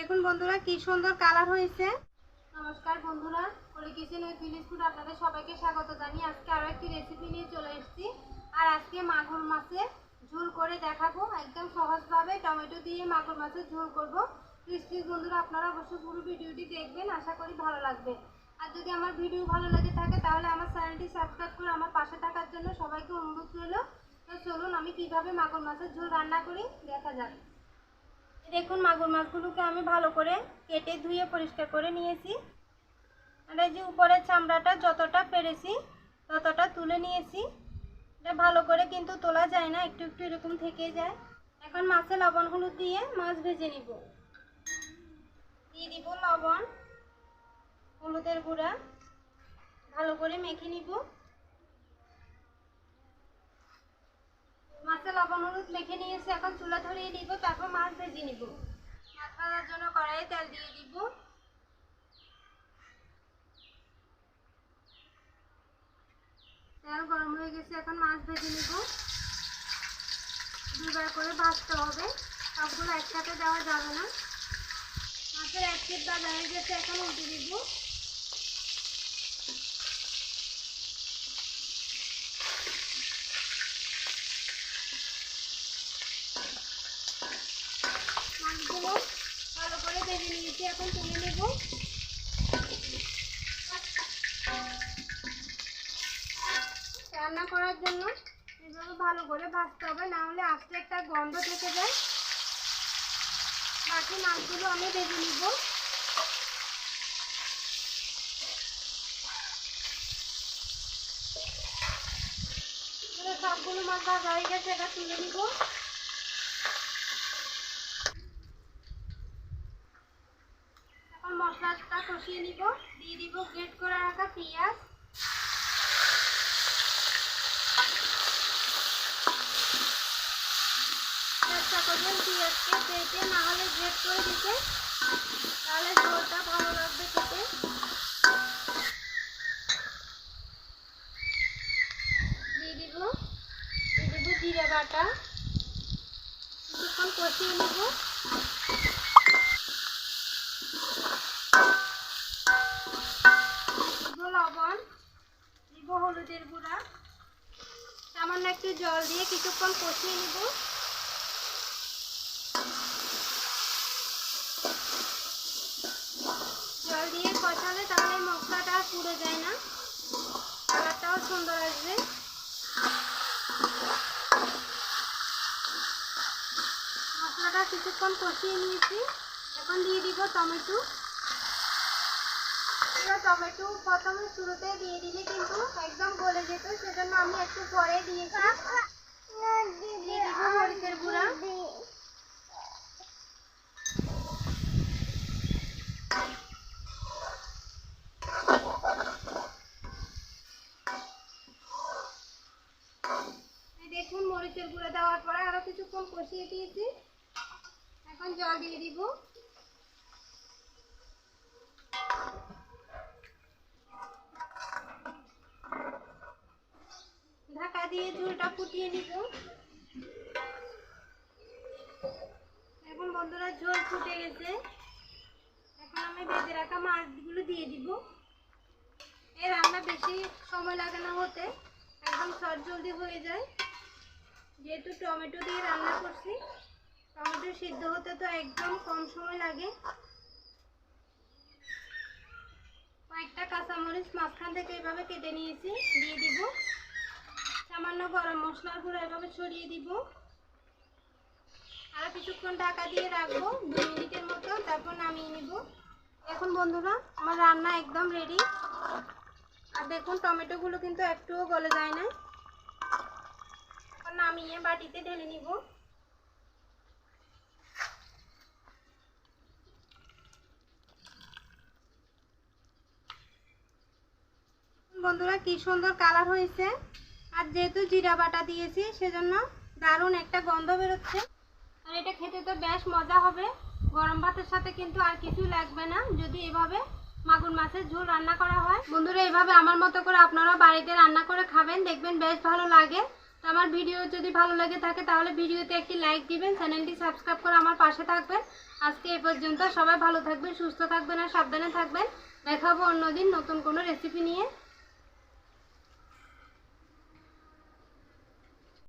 দেখুন বন্ধুরা, কি সুন্দর কালার হয়েছে। নমস্কার বন্ধুরা holy kitchen with village food আপনাদের সবাইকে স্বাগত জানিয়ে আজকে আরও একটি রেসিপি নিয়ে চলে এসেছি। আর আজকে মাগুর মাছের ঝোল করে দেখাবো। একদম সহজভাবে টমেটো দিয়ে মাগুর মাছের ঝোল করব। প্লিজ বন্ধুরা, আপনারা অবশ্যই পুরো ভিডিওটি দেখবেন, আশা করি ভালো লাগবে। আর যদি আমার ভিডিও ভালো লেগে থাকে, তাহলে আমার চ্যানেলটি সাবস্ক্রাইব করে আমার পাশে থাকার জন্য সবাইকে অনুরোধ রইল। তো চলুন, আমি কীভাবে মাগুর মাছের ঝোল রান্না করি, দেখা যাক। দেখুন মাগুর মাছগুলোকে আমি ভালো করে কেটে ধুয়ে পরিষ্কার করে নিয়েছি। আর এই যে উপরের চামড়াটা যতটা পেরেছি, ততটা তুলে নিয়েছি। এটা ভালো করে কিন্তু তোলা যায় না, একটু একটু এরকম থেকে যায়। এখন মাছে লবণ হলুদ দিয়ে মাছ ভেজে নিব। দিয়ে দিব লবণ, হলুদের গুঁড়া, ভালো করে মেখে নিব। মাছে হলুদ মেখে নিয়েছি, এখন চুলা ধরিয়ে দিব তারপর মাছ ভেজে নিব। মাছ ভাজার জন্য কড়াইয়ে তেল দিয়ে দিব। তেল গরম হয়ে গেছে, এখন মাছ ভেজে নিব। দুবার করে ভাজতে হবে, সবগুলো একসাথে দেওয়া যাবে না। মাছের এক হয়ে গেছে, এখন উল্টে দিব মাছগুলো ভালো করে ভেজে নিয়েছি এখন তুলে নেব রান্না করার জন্য এভাবে ভালো করে ভাজতে হবে, না হলে আস্তে একটা গন্ধ থেকে যায়। বাকি মাছগুলো আমি ভেজে নিব। সবগুলো মাছ ভাজা হয়ে গেছে এটা তুলে নিব। এখন মশলাটা কষিয়ে নিব, দিয়ে দিব গ্রেট করে রাখা পেঁয়াজ। করবেন পেঁয়াজকে পেটে না হলে গ্রেট করে দিতে। তাহলে ঝোলটা ভালো লাগবে খেতে। দিয়ে দিব দিয়ে দিব জিরে বাটা। কিছুক্ষণ কষিয়ে নিব। লবণ, দিব হলুদের গুঁড়া। সামান্য একটু জল দিয়ে কিছুক্ষণ কষিয়ে নিব জল দিয়ে কষালে তাহলে মশলাটা আর পুড়ে যায় না। কালারটাও সুন্দর আসবে। মশলাটা কিছুক্ষণ কষিয়ে নিয়েছি। এখন দিয়ে দিব টমেটো। টমেটো প্রথমে শুরুতে দিয়ে দিলে কিন্তু একদম গলে যেত, সেজন্য আমি একটু পরে দিয়েছি। দিয়ে দিব মরিচের গুঁড়া এই দেখুন মরিচের গুঁড়া দেওয়ার পরে আরও কিছুক্ষণ কষিয়ে দিয়েছি। এখন জল দিয়ে দিব। ঢাকা দিয়ে ঝোলটা ফুটিয়ে নিব। এখন বন্ধুরা ঝোল ফুটে গেছে। এখন আমি বেঁধে রাখা মাছগুলো দিয়ে দিব। এই রান্না বেশি সময় লাগে না হতে। একদম শর্ট জলদি হয়ে যায়। যেহেতু টমেটো দিয়ে রান্না করছি, টমেটো সিদ্ধ হতে তো একদম কম সময় লাগে। কয়েকটা কাঁচামরিচ মাঝখান থেকে এভাবে কেটে নিয়েছি, দিয়ে দিব। সামান্য গরম মশলার গুঁড়ো এভাবে ছড়িয়ে দিব। আর কিছুক্ষণ ঢাকা দিয়ে রাখব, দু মিনিটের মতো, তারপর নামিয়ে নিব। এখন বন্ধুরা, আমার রান্না একদম রেডি আর দেখুন, টমেটোগুলো কিন্তু একটুও গলে যায় না নামিয়ে বাটিতে ঢেলে নিব। বন্ধুরা, কি সুন্দর কালার হয়েছে। আর যেহেতু জিরা বাটা দিয়েছি, সেজন্য দারুণ একটা গন্ধ বেরোচ্ছে। আর এটা খেতে তো বেশ মজা হবে। গরম ভাতের সাথে কিন্তু আর কিছু লাগবে না, যদি এভাবে মাগুর মাছের ঝোল রান্না করা হয়। বন্ধুরা, এভাবে আমার মতো করে আপনারা বাড়িতে রান্না করে খাবেন, দেখবেন বেশ ভালো লাগে। তো আমার ভিডিও যদি ভালো লাগে থাকে, তাহলে ভিডিওতে একটি লাইক দিবেন, চ্যানেলটি সাবস্ক্রাইব করে আমার পাশে থাকবেন। আজকে এ পর্যন্ত সবাই ভালো থাকবেন, সুস্থ থাকবেন আর সাবধানে থাকবেন। দেখাবো অন্যদিন নতুন কোনো রেসিপি নিয়ে।